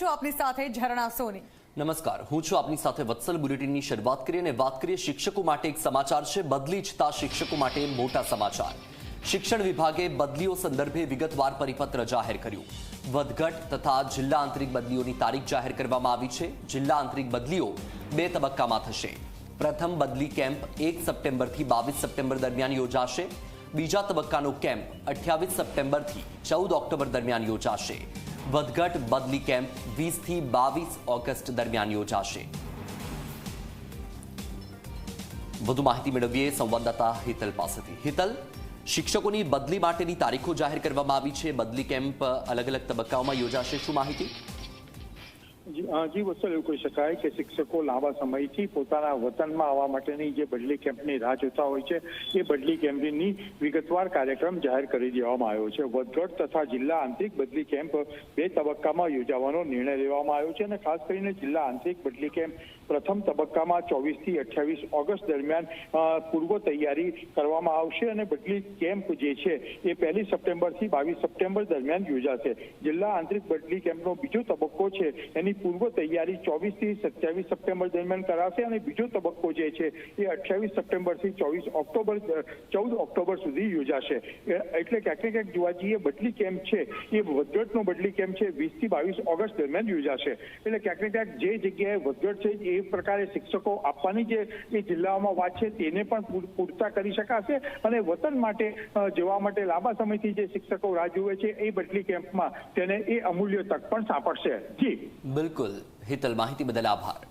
છું આપની સાથે ઝરણા સોની. નમસ્કાર, હું છું આપની સાથે વત્સલ બુલેટિનની શરૂઆત કરીએ અને વાત કરીએ શિક્ષકો માટે એક સમાચાર છે બદલી જતા શિક્ષકો માટે મોટા સમાચાર. શિક્ષણ વિભાગે બદલીઓ સંદર્ભે વિગતવાર પરિપત્ર જાહેર કર્યું. વધઘટ તથા જિલ્લા આંતરિક બદલીઓની તારીખ જાહેર કરવામાં આવી છે. જિલ્લા આંતરિક બદલીઓ બે તબક્કામાં થશે. પ્રથમ બદલી કેમ્પ એક સપ્ટેમ્બરથી બાવીસ સપ્ટેમ્બર દરમિયાન યોજાશે. બીજા તબક્કાનો કેમ્પ અઠ્યાવીસ સપ્ટેમ્બરથી ચૌદ ઓક્ટોબર દરમિયાન યોજાશે. વધઘટ બદલી કેમ્પ વીસથી બાવીસ ઓગસ્ટ દરમિયાન યોજાશે. વધુ માહિતી મેળવીએ સંવાદદાતા હિતલ પાસેથી. હિતલ, શિક્ષકોની બદલી માટેની તારીખો જાહેર કરવામાં આવી છે. બદલી કેમ્પ અલગ અલગ તબક્કાઓમાં યોજાશે. શું માહિતી? જી વત્સલ, એવું કહી શકાય કે શિક્ષકો લાંબા સમયથી પોતાના વતનમાં આવવા માટેની જે બદલી કેમ્પની રાહ જોતા હોય છે, એ બદલી કેમ્પની વિગતવાર કાર્યક્રમ જાહેર કરી દેવામાં આવ્યો છે. વધઘટ તથા જિલ્લા આંતરિક બદલી કેમ્પ બે તબક્કામાં યોજાવાનો નિર્ણય લેવામાં આવ્યો છે અને ખાસ કરીને જિલ્લા આંતરિક બદલી કેમ્પ પ્રથમ તબક્કામાં ચોવીસથી અઠ્યાવીસ ઓગસ્ટ દરમિયાન પૂર્વ તૈયારી કરવામાં આવશે અને બદલી કેમ્પ જે છે એ પહેલી સપ્ટેમ્બરથી બાવીસ સપ્ટેમ્બર દરમિયાન યોજાશે. જિલ્લા આંતરિક બદલી કેમ્પનો બીજો તબક્કો છે, એની પૂર્વ તૈયારી ચોવીસથી સત્યાવીસ સપ્ટેમ્બર દરમિયાન કરાશે અને બીજો તબક્કો જે છે એ અઠ્યાવીસ સપ્ટેમ્બરથી ચોવીસ ઓક્ટોબર, ચૌદ ઓક્ટોબર સુધી યોજાશે. એટલે ક્યાંક ક્યાંક જોવા જઈએ, બદલી કેમ્પ છે? એ વધઘટનો બદલી કેમ્પ છે? વીસથી બાવીસ ઓગસ્ટ દરમિયાન યોજાશે. એટલે ક્યાંક ક્યાંક જે જગ્યાએ વધઘટ છે એ પ્રકારે શિક્ષકો આપવાની જે એ જિલ્લાઓમાં વાત છે તેને પણ પૂરતા કરી શકાશે અને વતન માટે જવા માટે લાંબા સમયથી જે શિક્ષકો રાહ જુએ છે એ બદલી કેમ્પમાં તેને એ અમૂલ્ય તક પણ સાંપડશે. જી. બિલકુલ હિતલ માહિતી બદલ આભાર.